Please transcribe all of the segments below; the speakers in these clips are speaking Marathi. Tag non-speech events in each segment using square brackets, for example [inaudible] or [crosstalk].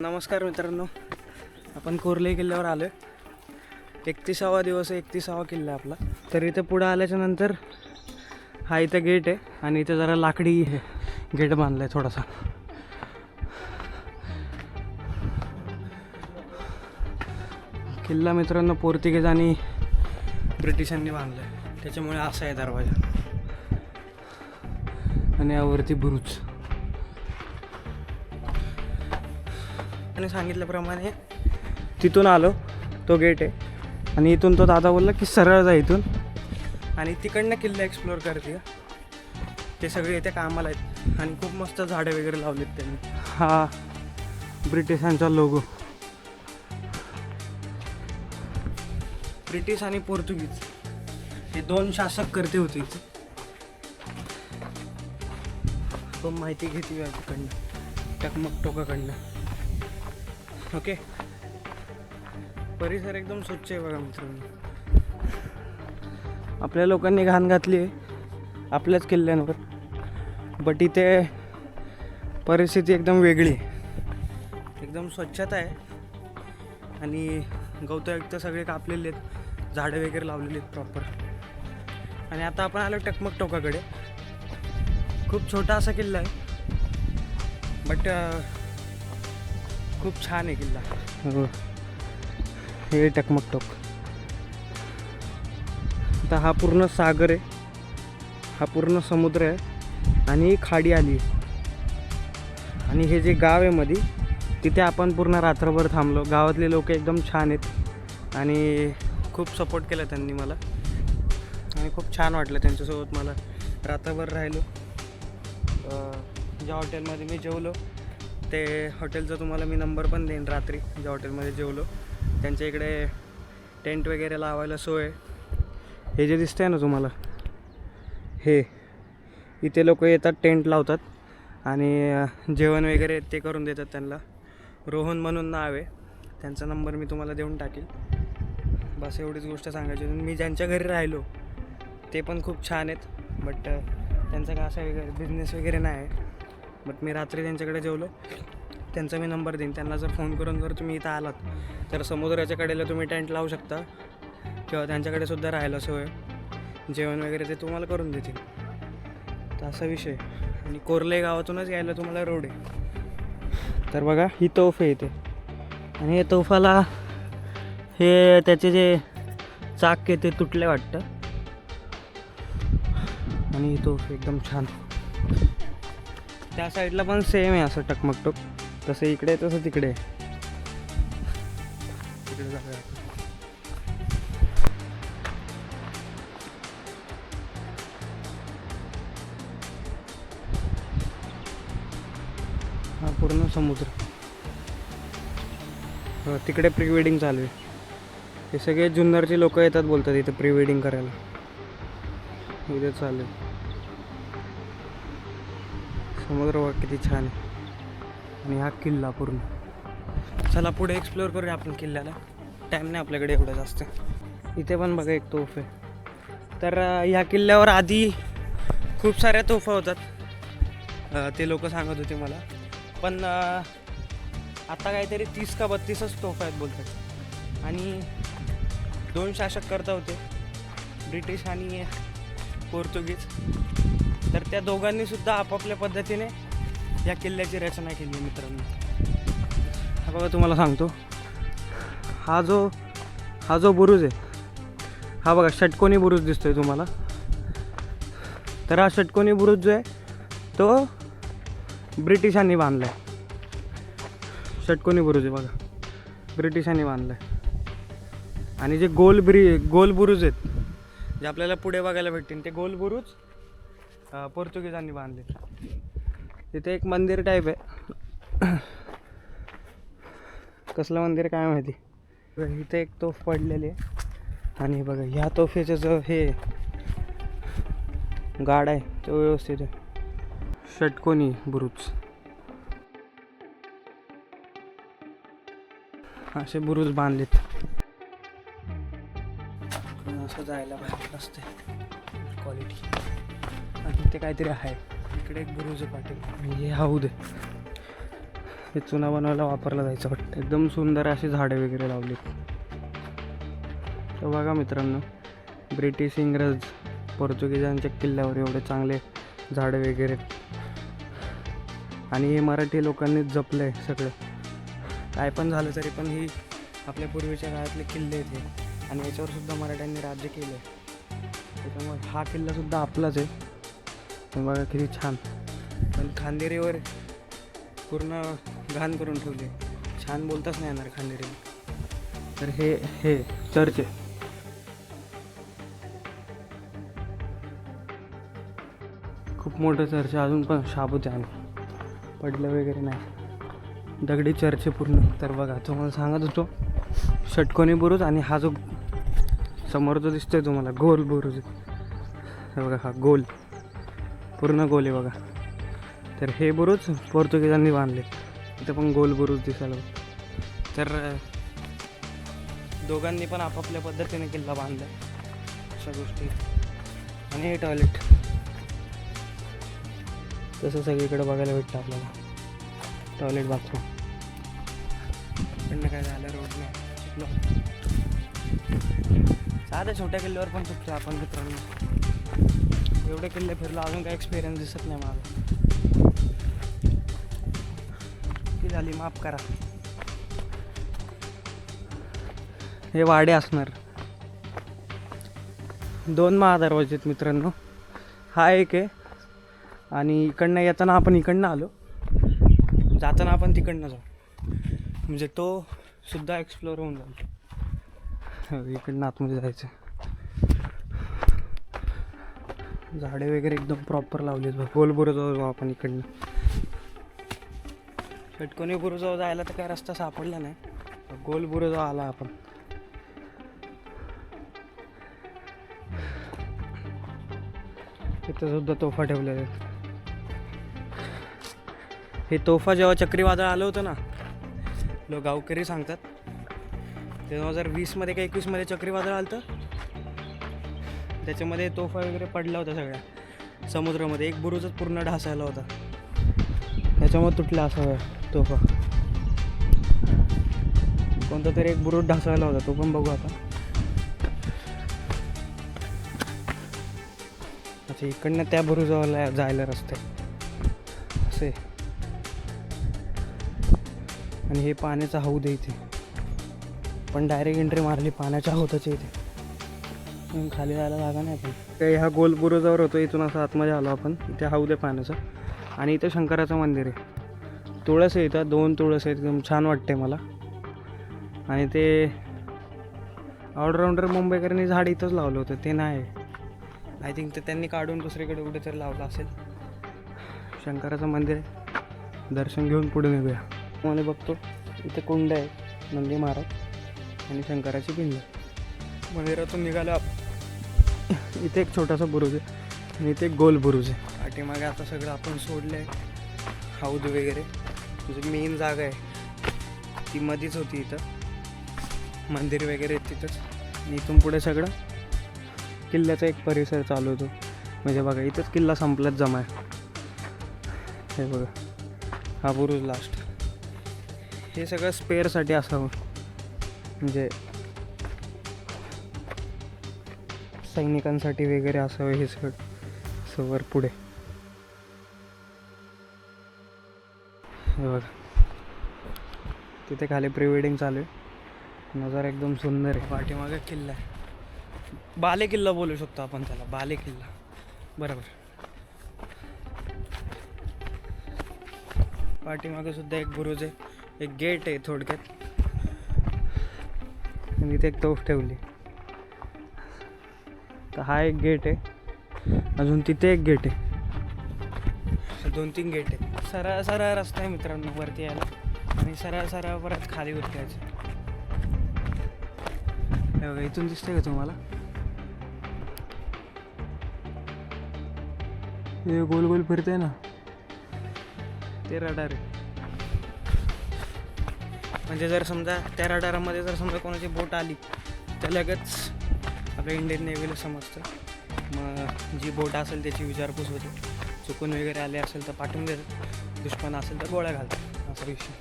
नमस्कार मित्रांनो. आपण कोरले किल्ल्यावर आलो आहे एकतीसावा दिवस आहे एकतीसावा किल्ला आपला. तर इथं पुढं आल्याच्यानंतर हा इथं गेट आहे आणि इथं जरा लाकडी गेट बांधला आहे थोडासा. किल्ला मित्रांनो पोर्तुगीज आणि ब्रिटिशांनी बांधला आहे त्याच्यामुळे असा आहे दरवाजा. आणि यावरती बुरुज. आणि सांगितल्याप्रमाणे तिथून आलो. तो गेट आहे. आणि इथून तो दादा बोलला की सरळ जा इथून. आणि तिकडनं किल्ला एक्सप्लोअर करते. ते सगळे इथे कामाला आहेत. आणि खूप मस्त झाडं वगैरे लावलेत त्यांनी. हा. ब्रिटिशांचा लोगो ब्रिटिश आणि पोर्तुगीज. हे दोन शासक करते होते इथे. खूप माहिती घेतली आहे तिकडनं टकमक टोकाकडनं. ओके. परिसर एकदम स्वच्छ आहे बघा मित्रांनो. आपल्या लोकांनी घाण घातली आहे. आपल्याच किल्ल्यांवर. बट इथे परिस्थिती एकदम वेगळी आहे. एकदम स्वच्छता आहे. आणि गवत सगळे कापलेले आहेत. झाडं वगैरे लावलेली आहेत प्रॉपर आणि आता आपण आलो टकमक टोकाकडे. खूप छोटा असा किल्ला आहे. बट खूप छान आहे किल्ला. हे टकमक टोक. आता हा पूर्ण सागर आहे. हा पूर्ण समुद्र आहे. आणि खाडी आली आहे. आणि हे जे गाव आहे मध्ये तिथे आपण पूर्ण रात्रभर थांबलो. गावातले लोक एकदम छान आहेत. आणि खूप सपोर्ट केला त्यांनी मला. आणि खूप छान वाटलं त्यांच्यासोबत मला रात्रभर राहिलो. ज्या हॉटेलमध्ये मी जेवलो ते हॉटेलचा तुम्हाला मी नंबर पण देईन रात्री ज्या हॉटेलमध्ये जेवलो. त्यांच्या इकडे टेंट वगैरे लावायला सोय हे जे दिसतंय ना तुम्हाला हे इथे लोक येतात टेंट लावतात आणि जेवण वगैरे ते करून देतात त्यांना. रोहन म्हणून नाव आहे. त्यांचा नंबर मी तुम्हाला देऊन टाकेल. बस एवढीच गोष्ट सांगायची मी ज्यांच्या घरी राहिलो ते पण खूप छान आहेत. बट त्यांचा का असा वगैरे बिझनेस वगैरे नाही आहे. बट मी रात्री त्यांच्याकडे जेवलो. त्यांचा मी नंबर देईन. त्यांना जर फोन करून जर तुम्ही इथं आलात तर समुद्राच्या कडेला तुम्ही टेंट लावू शकता किंवा त्यांच्याकडे सुद्धा राहायला सोय. जेवण वगैरे ते तुम्हाला करून देतील. तर असा विषय. आणि कोरले गावातूनच यायला तुम्हाला रोड आहे. तर बघा ही तोफ आहे इथे. आणि हे तोफाला हे त्याचे जे चाक आहे ते तुटले वाटतं. आणि ही तोफ एकदम छान. त्या साईडला पण सेम आहे असं टकमकटोक. तसं इकडे तसं तिकडे. जाऊया. हा पूर्ण समुद्र. हो, तिकडे प्री वेडिंग चालू आहे. हे सगळे जुन्नरचे लोक येतात बोलतात इथे प्री वेडिंग करायला. इथे चालू आहे. समुद्र बघ किती छान. आहे आणि हा किल्ला पूर्ण. चला पुढे एक्सप्लोअर करूया आपण किल्ल्याला. टाईम नाही आपल्याकडे एवढं जास्त. इथे पण बघा एक तोफ आहे. तर ह्या किल्ल्यावर आधी खूप साऱ्या तोफा होतात. ते लोक सांगत होते मला. पण आता काहीतरी तीस का बत्तीसच तोफा आहेत बोलतात. आणि दोन शासक करता होते. ब्रिटिश आणि पोर्तुगीज. तर त्या दोघांनी सुद्धा आपापल्या पद्धतीने या किल्ल्याची रचना केली मित्रांनो. हा बघा तुम्हाला सांगतो. हा जो हा जो बुरुज आहे हा बघा षटकोनी बुरुज दिसतोय तुम्हाला. तर हा षटकोनी बुरुज जो आहे तो ब्रिटिशांनी बांधला आहे षटकोनी बुरुज आहे बघा. ब्रिटिशांनी बांधला आहे आणि जे गोल ब्रि गोल बुरुज आहेत जे आपल्याला पुढे बघायला भेटतील ते गोल बुरुज पोर्तुगीजांनी बांधले. तिथे एक मंदिर टाईप आहे. कसलं मंदिर काय माहिती? इथे एक तोफ पडलेली आहे. आणि बघा ह्या तोफेचं जो हे गाड आहे तो व्यवस्थित आहे. षटकोनी बुरुज. असे बुरुज बांधलेत. असं जायला पाहिजे असते क्वालिटी आणि ते काहीतरी आहे. इकडे एक बुरुज पाटील. आणि हे हौद हे चुना बनवायला वापरला जायचं वाटतं. एकदम सुंदर अशी झाडे वगैरे लावली. तर बघा मित्रांनो ब्रिटिश इंग्रज पोर्तुगीजांच्या किल्ल्यावर एवढे चांगले झाडे वगैरे. आणि हे मराठी लोकांनीच जपलं आहे सगळं. काय पण झालं तरी पण ही आपल्या पूर्वीच्या काळातले किल्ले आहेत आणि याच्यावर सुद्धा मराठ्यांनी राज्य केलं आहे त्याच्यामुळे हा किल्लासुद्धा आपलाच आहे. बघा किती छान. पण खांदेरीवर पूर्ण घाण करून ठेवले. छान बोलताच नाही येणार खांदेरी. तर हे हे चर्च आहे. खूप मोठं चर्च आहे. अजून पण शाबूत आहे पडलं वगैरे नाही. दगडी चर्च आहे पूर्ण. तर बघा तुम्हाला सांगत होतो षटकोनी बुरुज आणि हा जो समोर जो दिसतोय तुम्हाला गोल बुरुज. बघा हा गोल. पूर्ण गोल आहे बघा. तर हे बुरुज पोर्तुगीजांनी बांधले. इथं पण गोल बुरुज दिसायला तर दोघांनी पण आपापल्या पद्धतीने किल्ला बांधला. अशा गोष्टी. आणि हे टॉयलेट तसं सगळीकडे बघायला भेटतं आपल्याला. टॉयलेट बाथरूम पण काय झालं? रोड नाही. चुकलो. साध्या छोट्या किल्ल्यावर पण चुकतो आपण मित्रांनो. एवढे किल्ले फिरलो अजून काही एक्सपिरियन्स दिसत नाही मला. ती झाली माफ करा. हे वाडे असणार. दोन महादरवाजे आहेत मित्रांनो. हा एक आहे. आणि इकडनं येताना आपण इकडनं आलो. जाताना आपण तिकडनं जाऊ. म्हणजे तो सुद्धा एक्सप्लोर होऊन जाईल. हो, इकडनं आतमध्ये जायचं. झाडे वगैरे एकदम प्रॉपर लावलीत गोल बुरुजावर जाऊ आपण इकडनं. षटकोनी बुरुजावर जायला तर काय रस्ता सापडला नाही. गोल बुरुजावर आला आपण. तिथं सुद्धा तोफा ठेवलेल्या आहेत. हे तोफा जेव्हा चक्रीवादळ आलं होतं ना लोक गावकरी सांगतात. दोन हजार वीसमध्ये का एकवीसमध्ये चक्रीवादळ आलं होतं त्याच्यामध्ये तोफा वगैरे पडला होता सगळ्या. समुद्रामध्ये एक बुरुजच पूर्ण ढासायला होता. त्याच्यामुळे तुटला असा तोफा. कोणता तरी एक बुरुज ढासायला होता तो पण बघू आता. अच्छा इकडनं त्या बुरुजाला जायला रस्ते. असे. आणि हे पाण्याचा हौद आहे इथे. पण डायरेक्ट एंट्री मारली पाण्याच्या हौदाच इथे. खाली जायला जागा नाही पण. काही हा गोल बुरुजावर होतो इथून असं आतमध्ये आलो आपण. इथे हौद आहे पाण्याचं. आणि इथं शंकराचं मंदिर आहे. तुळस आहे इथं दोन तुळस आहेत एकदम छान वाटते मला. आणि ते ऑलराऊंडर मुंबईकरांनी झाड इथंच लावलं होतं ते नाही. आय थिंक ते त्यांनी काढून दुसरीकडे कुठेतरी लावलं असेल. शंकराचं मंदिर आहे. दर्शन घेऊन पुढे निघूया. मला बघतो इथे कुंड आहे नंदी महाराज आणि शंकराची पिंड. मंदिरातून निघालो [laughs] इथे एक छोटासा बुरुज आहे आणि इथे एक गोल बुरुज आहे. पाठीमागे आता सगळं आपण सोडलं आहे हौद वगैरे. म्हणजे मेन जागा आहे. ती मध्येच होती इथं. मंदिर वगैरे तिथंच. आणि इथून पुढे सगळं किल्ल्याचा एक परिसर चालू होतो. म्हणजे बघा इथंच किल्ला संपलाच जमा आहे. हे बघा. हा बुरुज लास्ट हे सगळं स्पेअरसाठी असावं. म्हणजे सैनिकांसाठी वगैरे असावं हे सगळं. सवर पुढे. हे बघा. तिथे खाली प्री वेडिंग चालू आहे. नजारा एकदम सुंदर आहे. पाठीमागे किल्ला आहे. बाले किल्ला बोलू शकतो आपण त्याला. बाले किल्ला. बरोबर. पाठीमागे सुद्धा एक बुरुज आहे. एक गेट आहे थोडक्यात. आणि इथे एक तोफ ठेवली. तर हा एक गेट आहे. अजून तिथे एक गेट आहे. दोन तीन गेट आहे सरळ सरळ रस्ता आहे मित्रांनो वरती यायला. आणि सरळ सरळ परत खाली उतरायचं हे बघा इथून दिसतंय का तुम्हाला? हे गोल गोल फिरते ना? ते रडार आहे. म्हणजे जर समजा त्या रडारामध्ये जर समजा कोणाची बोट आली तर लगेच सगळं इंडियन नेव्हीला समजतं. मग जी बोट असेल त्याची विचारपूस होते. चुकून वगैरे आले असेल तर पाठवून देतात. दुश्मन असेल तर गोळ्या घालतात. असा विषय.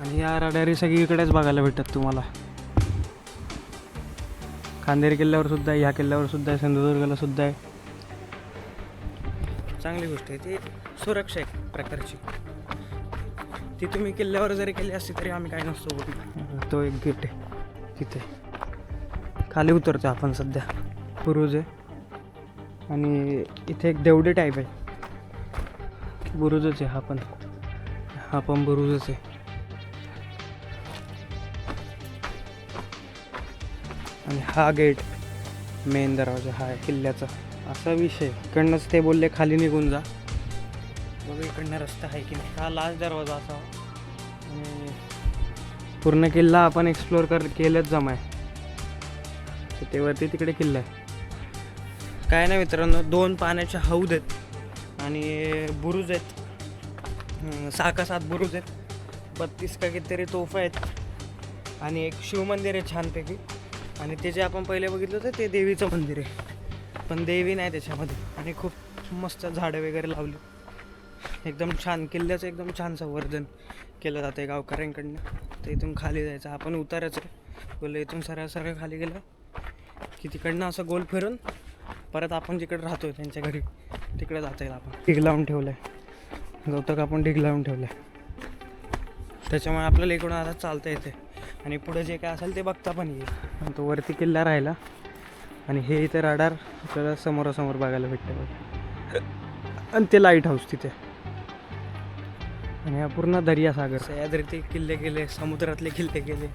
आणि या रडारी सगळीकडेच बघायला भेटतात तुम्हाला. खांदेरी किल्ल्यावर सुद्धा आहे ह्या किल्ल्यावर सुद्धा आहे सिंधुदुर्गला सुद्धा आहे. चांगली गोष्ट आहे. ती सुरक्षा आहे प्रकारची. ती तुम्ही किल्ल्यावर जरी केली असती तरी आम्ही काय नसतो तो एक गेट आहे. तिथे खाली उतरतो आपण सध्या. बुरुज आहे. आणि इथे एक देवडे टाईप आहे. बुरुजच आहे हा पण. हा पण बुरुजच आहे. आणि हा गेट मेन दरवाजा हा आहे किल्ल्याचा. असा विषय इकडनंच ते बोलले खाली निघून जा. बघू इकडनं रस्ता आहे की नाही. हा लास्ट दरवाजा असा. पूर्ण किल्ला आपण एक्सप्लोअर कर केलंच जमाय. ते वरती तिकडे किल्ला आहे. काय नाही मित्रांनो दोन पाण्याच्या हौद आहेत आणि बुरुज आहेत. सहा का सात बुरुज आहेत. बत्तीस का कितीतरी तोफा आहेत. आणि एक शिवमंदिर आहे छानपैकी. आणि ते जे आपण पहिले बघितलं होतं ते देवीचं मंदिर आहे. पण देवी नाही त्याच्यामध्ये. आणि खूप मस्त झाडं वगैरे लावली. एकदम छान किल्ल्याचं एकदम छान संवर्धन केलं जातं आहे गावकऱ्यांकडनं. तर इथून खाली जायचं आपण उतारायचं बोललं इथून सरळ सरळ खाली गेलं की तिकडनं असं गोल फिरून परत आपण जिकडे राहतो आहे त्यांच्या घरी तिकडे जाता येईल आपण. ढीग लावून ठेवलं आहे गौतक आपण ढीग लावून ठेवलं आहे त्याच्यामुळे आपल्याला इकडून आता चालता येते. आणि पुढे जे काय असेल ते बघता पण येईल. आणि तो वरती किल्ला राहिला. आणि हे इथे राडार आपल्याला समोरासमोर बघायला भेटतं आणि ते लाइट हाऊस तिथे. आणि हा पूर्ण दर्यासागर. सह्याद्रीचे किल्ले गेले समुद्रातले किल्ले गेले.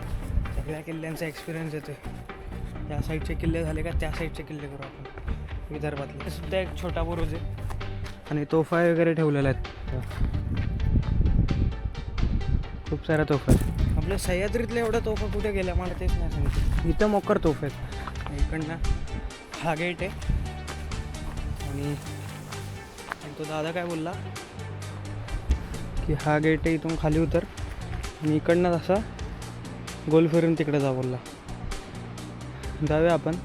सगळ्या किल्ल्यांचा एक्सपिरियन्स येतो या साईडचे किल्ले झाले का त्या साईडचे किल्ले करू आपण. विदर्भातले. हे सुद्धा एक छोटा बुरुज आहे. आणि तोफा वगैरे ठेवलेला आहेत. खूप साऱ्या तोफा आहेत आपल्या सह्याद्रीतल्या एवढ्या तोफा कुठे गेल्या मला तेच नाही सांगितलं. इथं मोकर तोफ आहेत. इकडनं हा गेट आहे. आणि तो दादा काय बोलला? की हा गेट आहे इथून खाली उतर. आणि इकडनं असा गोल फिरून तिकडे जा बोलला. जाऊया आपण.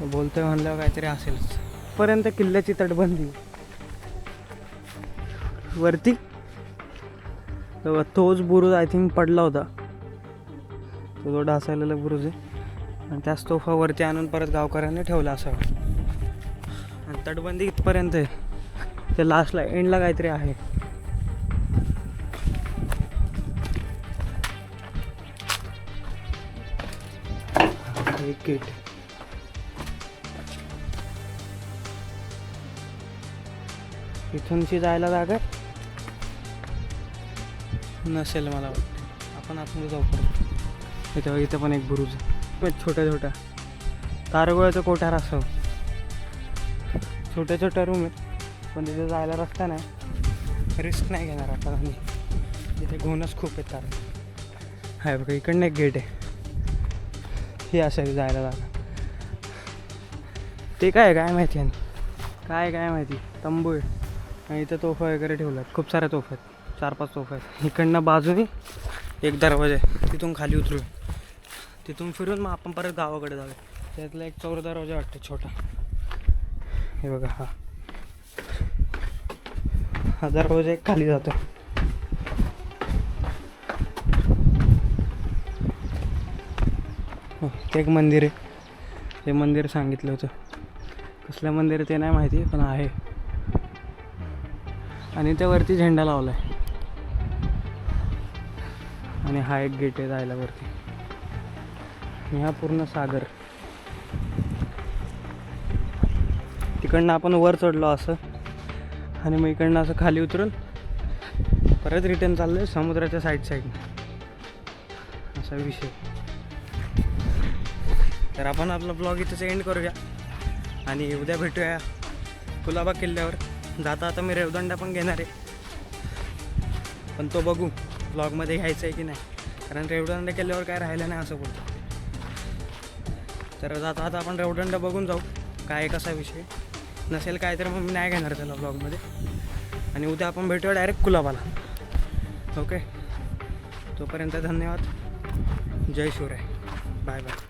बोलतोय म्हणल्यावर काहीतरी असेलच. पर्यंत किल्ल्याची तटबंदी. वरती? तोच बुरुज आय थिंक पडला होता. तो जो ढासळलेला बुरुज आहे. आणि त्याच तोफावरती आणून परत गावकऱ्यांनी ठेवला असावा. आणि तटबंदी इथपर्यंत आहे. ते लास्टला एंडला काहीतरी आहे. एक गेट इथूनची जायला जागा? नसेल मला वाटतं. आपण आतमध्ये जाऊ परत. इथं इथं पण एक बुरुज छोट्या छोट्या. तारगोळ्याचं कोठार असं. छोट्या छोट्या रूम आहेत. पण तिथे जायला रस्ता नाही. रिस्क नाही घेणार आता आम्ही. तिथे घोणच खूप आहेत कारण. हाय बघा इकडनं एक गेट आहे. हे असं जायला जागा. ते काय काय माहिती आहे? काय काय माहिती? तंबू आहे. आणि इथं तोफा वगैरे ठेवला आहेत खूप साऱ्या तोफा आहेत. चार पाच तोफा आहेत. इकडनं बाजूने एक दरवाजा आहे. तिथून खाली उतरू. तिथून फिरून मग आपण परत गावाकडे जाऊया. त्यातला एक चौर दरवाजा वाटतं छोटा. हे बघा हा. हा दरवाजा एक खाली जातो हो, ते एक मंदिर आहे. ते मंदिर सांगितलं होतं. कसलं मंदिर ते नाही माहिती पण आहे. आणि त्यावरती झेंडा लावला आहे आणि हा एक गेट आहे जायला वरती आणि हा पूर्ण सागर. तिकडनं आपण वर चढलो असं. आणि मग इकडनं असं खाली उतरून परत रिटर्न चाललं आहे समुद्राच्या साईड साईडनं असा विषय. तर आपण आपला ब्लॉग इथंच एंड करूया. आणि उद्या भेटूया कुलाबा किल्ल्यावर. जाता आता मी रेवदंडा पण घेणार आहे. पण तो बघू ब्लॉगमध्ये घ्यायचं आहे की नाही. कारण रेवदंडा केल्यावर काय राहिलं नाही असं बोलतो. तर जाता आता आपण रेवदंडा बघून जाऊ. काय कसा विषय. नसेल काय तर मग मी नाही घेणार त्याला ब्लॉगमध्ये. आणि उद्या आपण भेटूया डायरेक्ट कुलाबाला. ओके तोपर्यंत धन्यवाद. जय शिवराय. Bye bye